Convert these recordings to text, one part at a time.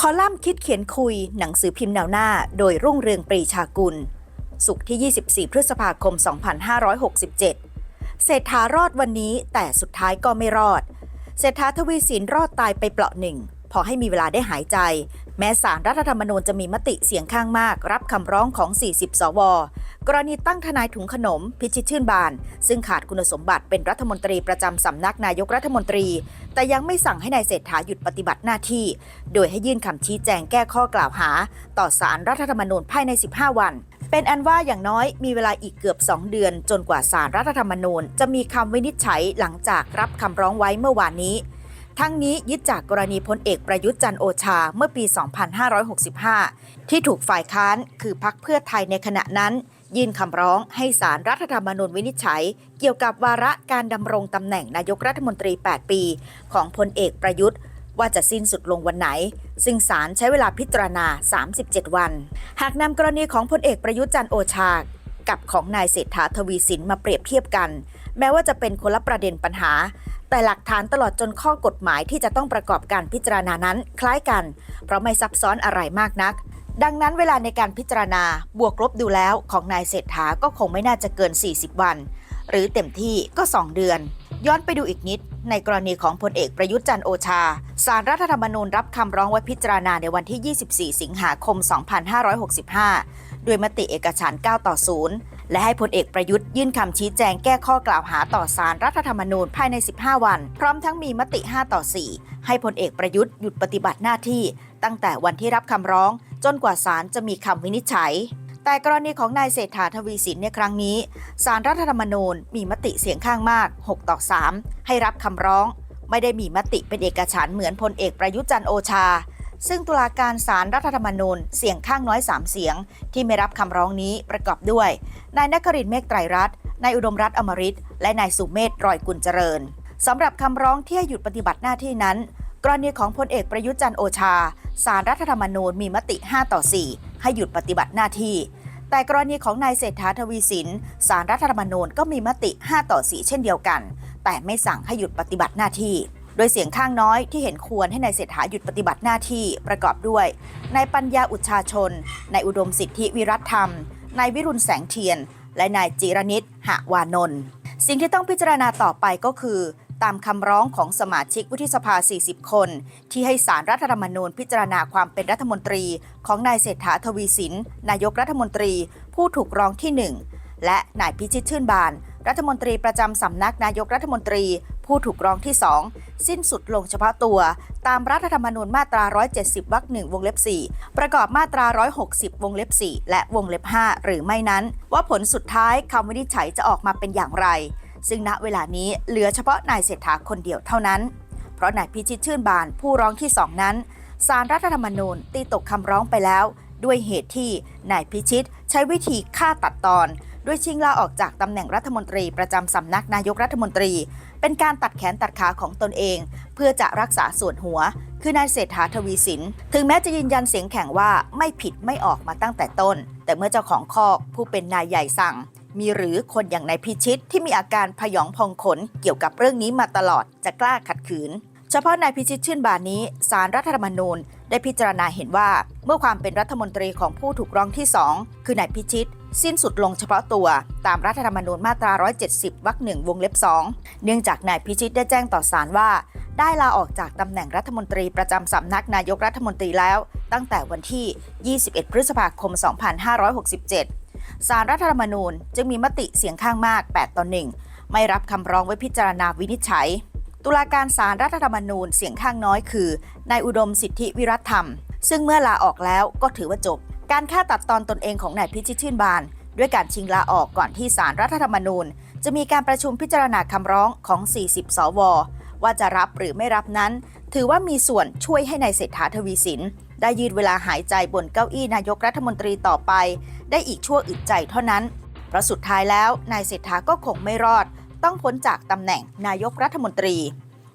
คอลัมน์คิดเขียนคุยหนังสือพิมพ์แนวหน้า โดยรุ่งเรืองปรีชากุล สุขที่ 24 พฤษภาคม 2567 เศรษฐารอดวันนี้แต่สุดท้ายก็ไม่รอด เศรษฐาทวีสินรอดตายไปเปราะหนึ่ง พอให้มีเวลาได้หายใจ แม้สารรัฐธรรมนูญจะมีมติเสียงข้างมาก รับคำร้องของ 40 สว กรณีตั้งทนายถุงขนม พิชิตชื่นบาน ซึ่งขาดคุณสมบัติเป็นรัฐมนตรีประจำสำนักนายกรัฐมนตรี แต่ยังไม่สั่งให้นายเศรษฐาหยุดปฏิบัติหน้าที่ โดยให้ยื่นคำชี้แจงแก้ข้อกล่าวหา ต่อสารรัฐธรรมนูญภายใน 15 วันเป็นอันว่าอย่างน้อยมีเวลาอีกเกือบ 2 เดือน จนกว่าสารรัฐธรรมนูญ จะมีคำวินิจฉัยหลังจากรับคำร้องไว้เมื่อวานนี้ ทั้งนี้ยึดจากกรณีพลเอกประยุทธ์จันโอชาเมื่อปี 2565 ที่ถูกฝ่ายค้านคือพักเพื่อไทยในขณะนั้น ยื่นคำร้องให้สารรัฐธรรมนูญวินิจฉัย เกี่ยวกับวาระการดำรงตำแหน่งนายกรัฐมนตรี 8 ปี ของพลเอกประยุทธ์ว่าจะสิ้นสุดลงวันไหน ซึ่งศาลใช้เวลาพิจารณา 37 วัน หากนำกรณีของพลเอกประยุทธ์จันโอชา กับของนายเศรษฐาทวีสินมาเปรียบเทียบกัน แม้ว่าจะเป็นคนละประเด็นปัญหา แต่หลักฐานตลอดจนข้อกฎหมายที่จะต้องประกอบการพิจารณานั้นคล้ายกัน เพราะไม่ซับซ้อนอะไรมากนัก ดังนั้นเวลาในการพิจารณาบวกลบดูแล้วของนายเศรษฐาก็คงไม่น่าจะเกิน 40 วัน หรือเต็มที่ก็ 2 เดือน ย้อนไปดูอีกนิด ในกรณีของพลเอกประยุทธ์จันโอชา สารรัฐธรรมนูญรับคำร้องไว้พิจารณาในวันที่ 24 สิงหาคม 2565 ด้วยมติเอกฉันท์9ต่อ0 และให้พลเอกประยุทธ์ยื่นคำชี้แจงแก้ข้อกล่าวหาต่อสารรัฐธรรมนูญภายใน 15 วัน พร้อมทั้งมีมติ 5 ต่อ 4 ให้พลเอกประยุทธ์หยุดปฏิบัติหน้าที่ ตั้งแต่วันที่รับคำร้อง จนกว่าศาลจะมีคำวินิจฉัย แต่กรณีของนายเศรษฐาทวีสินในครั้งนี้สารรัฐธรรมนูญมีมติเสียงข้างมาก 6 ต่อ 3 ให้รับคำร้อง ไม่ได้มีมติเป็นเอกฉันเหมือนพลเอกประยุทธ์จันโอชา ซึ่งตุลาการศาลรัฐธรรมนูญเสียงข้างน้อย 3 เสียง ที่ไม่รับคำร้องนี้ประกอบด้วย นายนครินเมฆไตรรัตน์นายอุดมรัตน์อมริตและนายสุเมธรอยกุลเจริญสำหรับคำร้องที่ให้หยุดปฏิบัติหน้าที่นั้น กรณีของพลเอกประยุทธ์จันโอชาสารรัฐธรรมนูญมีมติ 5 ต่อ 4 ให้หยุดปฏิบัติหน้าที่ แต่กรณีของนายเศรษฐาทวีสินสารรัฐธรรมนูญก็มีมติ 5 ต่อ 4 เช่นเดียวกัน แต่ไม่สั่งให้หยุดปฏิบัติหน้าที่ โดยเสียงข้างน้อยที่เห็นควรให้นายเศรษฐาหยุดปฏิบัติหน้าที่ประกอบด้วยนายปัญญาอุชาชนนายอุดมสิทธิวิรัตธรรมนายวิรุณแสงเทียน และนายจิรนิตหะวานนท์สิ่งที่ต้องพิจารณาต่อไปก็คือตามคำร้องของสมาชิกวุฒิสภา 40 คน ที่ให้สารรัฐธรรมนูญพิจารณาความเป็นรัฐมนตรีของนายเศรษฐาทวีสิน นายกรัฐมนตรี ผู้ถูกร้องที่ 1 และนายพิชิตชื่นบาน รัฐมนตรีประจำสำนักนายกรัฐมนตรี ผู้ถูกร้องที่ 2 สิ้นสุดลงเฉพาะตัว ตามรัฐธรรมนูญมาตรา 170 วรรคหนึ่งวงเล็บ 4 ประกอบมาตรา 160 วงเล็บ 4 และวงเล็บ 5 หรือไม่นั้น ว่าผลสุดท้ายคำวินิจฉัยจะออกมาเป็นอย่างไร ซึ่งณเวลานี้เหลือเฉพาะนายเศรษฐาคนเดียวเท่านั้น เพราะนายพิชิตชื่นบานผู้ร้องที่สองนั้นสารรัฐธรรมนูญตีตกคำร้องไปแล้ว ด้วยเหตุที่นายพิชิตใช้วิธีฆ่าตัดตอน ด้วยชิงลาออกจากตำแหน่งรัฐมนตรีประจำสำนักนายกรัฐมนตรี เป็นการตัดแขนตัดขาของตนเอง เพื่อจะรักษาส่วนหัว คือนายเศรษฐาทวีสิน ถึงแม้จะยืนยันเสียงแข็งว่าไม่ผิดไม่ออกมาตั้งแต่ต้น แต่เมื่อเจ้าของคอกผู้เป็นนายใหญ่สั่ง มีหรือคนอย่างนายพิชิตที่มีอาการพยองพองขนเกี่ยวกับเรื่องนี้มาตลอดจะกล้าขัดขืน เฉพาะนายพิชิตชื่นบานนี้สารรัฐธรรมนูญ ได้พิจารณาเห็นว่า เมื่อความเป็นรัฐมนตรีของผู้ถูกร้องที่ 2 คือนายพิชิต สิ้นสุดลงเฉพาะตัว ตามรัฐธรรมนูญมาตรา 170 วรรคหนึ่งวงเล็บ 2 เนื่องจากนายพิชิตได้แจ้งต่อศาลว่า ได้ลาออกจากตำแหน่งรัฐมนตรีประจำสำนักนายกรัฐมนตรีแล้ว ตั้งแต่วันที่ 21 พฤษภาคม 2567สารรัฐธรรมนูญจึงมีมติเสียงข้างมาก 8 ต่อ 1 ไม่รับคำร้องไว้พิจารณาวินิจฉัย ตุลาการศาลรัฐธรรมนูญเสียงข้างน้อยคือนายอุดมสิทธิวิรัตธรรม ซึ่งเมื่อลาออกแล้วก็ถือว่าจบ การฆ่าตัดตอนตนเองของนายพิชิตชื่นบาน ด้วยการชิงลาออกก่อนที่ศาลรัฐธรรมนูญ จะมีการประชุมพิจารณาคำร้องของ 40 สว ว่าจะรับหรือไม่รับนั้น ถือว่ามีส่วนช่วยให้นายเศรษฐาทวีสิน ได้ยืดเวลาหายใจบนเก้าอี้นายกรัฐมนตรีต่อไป ได้อีกชั่วอึดใจเท่านั้น เพราะสุดท้ายแล้วนายเศรษฐาก็คงไม่รอด ต้องพ้นจากตำแหน่งนายกรัฐมนตรี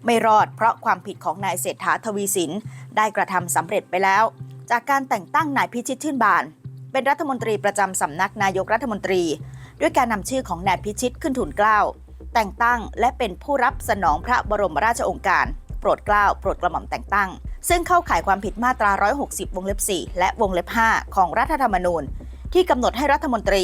ไม่รอดเพราะความผิดของนายเศรษฐาทวีสิน ได้กระทำสำเร็จไปแล้ว จากการแต่งตั้งนายพิชิตชื่นบาน เป็นรัฐมนตรีประจำสำนักนายกรัฐมนตรี ด้วยการนำชื่อของนายพิชิตขึ้นทุนเกล้าแต่งตั้งและเป็นผู้รับสนองพระบรมราชโองการ โปรดเกล้าโปรดกระหม่อมแต่งตั้ง ซึ่งเข้าข่ายความผิดมาตรา 160 วงเล็บ 4 และวงเล็บ 5 ของรัฐธรรมนูญ ที่กำหนดให้รัฐมนตรี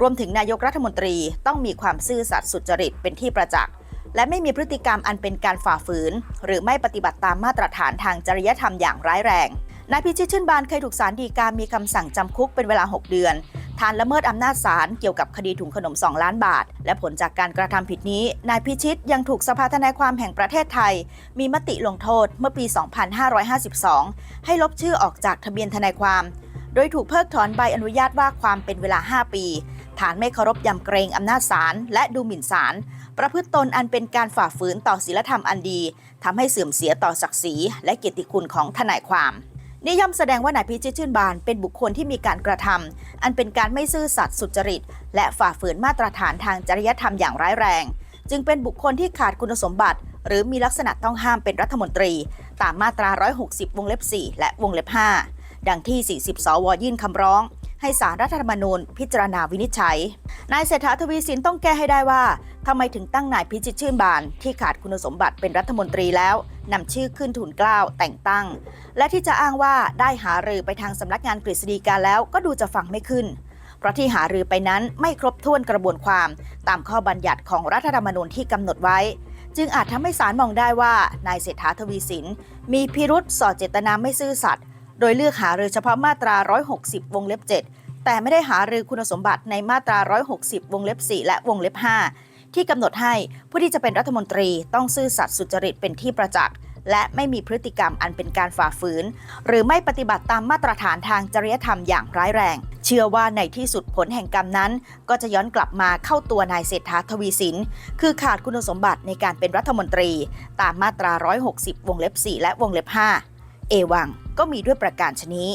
รวมถึงนายกรัฐมนตรีต้องมีความซื่อสัตย์สุจริตเป็นที่ประจักษ์และไม่มีพฤติกรรมอันเป็นการฝ่าฝืน หรือไม่ปฏิบัติตามมาตรฐานทางจริยธรรมอย่างร้ายแรง นายพิชิตชื่นบานเคยถูกศาลฎีกามีคำสั่งจำคุกเป็นเวลา 6 เดือนฐานละเมิดอำนาจศาลเกี่ยวกับคดีถุงขนม 2 ล้านบาท และผลจากการกระทำผิดนี้ นายพิชิตยังถูกสภาทนายความแห่งประเทศไทย มีมติลงโทษเมื่อปี 2552 ให้ลบชื่อออกจากทะเบียนทนายความ โดยถูกเพิกถอนใบอนุญาตว่าความเป็นเวลา 5 ปี ฐานไม่เคารพยำเกรงอำนาจศาลและดูหมิ่นศาลประพฤติตนอันเป็นการฝ่าฝืนต่อศีลธรรมอันดีทำให้เสื่อมเสียต่อศักดิ์ศรีและเกียรติคุณของทนายความ นิย่อมแสดงว่านายพิชิตชื่นบานเป็นบุคคลที่มีการกระทำอันเป็นการไม่ซื่อสัตย์สุจริต และฝ่าฝืนมาตรฐานทางจริยธรรมอย่างร้ายแรง จึงเป็นบุคคลที่ขาดคุณสมบัติ หรือมีลักษณะต้องห้ามเป็นรัฐมนตรี ตามมาตรา 160 วงเล็บ 4 และวงเล็บ 5 ดังที่ 40 สวยื่นคำร้อง ให้สารรัฐธรรมนูญพิจารณาวินิจฉัย นายเศรษฐาทวีสินต้องแก้ให้ได้ว่าทำไมถึงตั้งนายพิจิตรชื่นบาน ที่ขาดคุณสมบัติเป็นรัฐมนตรีแล้วนำชื่อขึ้นทุนกล้าวแต่งตั้ง และที่จะอ้างว่าได้หารือไปทางสำนักงานกฤษฎีกาแล้วก็ดูจะฟังไม่ขึ้น เพราะที่หารือไปนั้นไม่ครบถ้วนกระบวนความ ตามข้อบัญญัติของรัฐธรรมนูญที่กำหนดไว้ จึงอาจทำให้ศาลมองได้ว่านายเศรษฐาทวีสิน มีพิรุษสอดเจตนาไม่ซื่อสัตย์ โดยเลือกหารือเฉพาะมาตรา 160 วงเล็บ 7 แต่ไม่ได้หารือคุณสมบัติในมาตรา 160 วงเล็บ 4 และวงเล็บ 5 ที่กำหนดให้ผู้ที่จะเป็นรัฐมนตรีต้องซื่อสัตย์สุจริตเป็นที่ประจักษ์และไม่มีพฤติกรรมอันเป็นการฝ่าฝืน หรือไม่ปฏิบัติตามมาตรฐานทางจริยธรรมอย่างร้ายแรง เชื่อว่าในที่สุดผลแห่งกรรมนั้น ก็จะย้อนกลับมาเข้าตัวนายเศรษฐาทวีสิน คือขาดคุณสมบัติในการเป็นรัฐมนตรี ตามมาตรา 160 วงเล็บ 4 และวงเล็บ 5 เอวัง ก็มีด้วยประการชนี้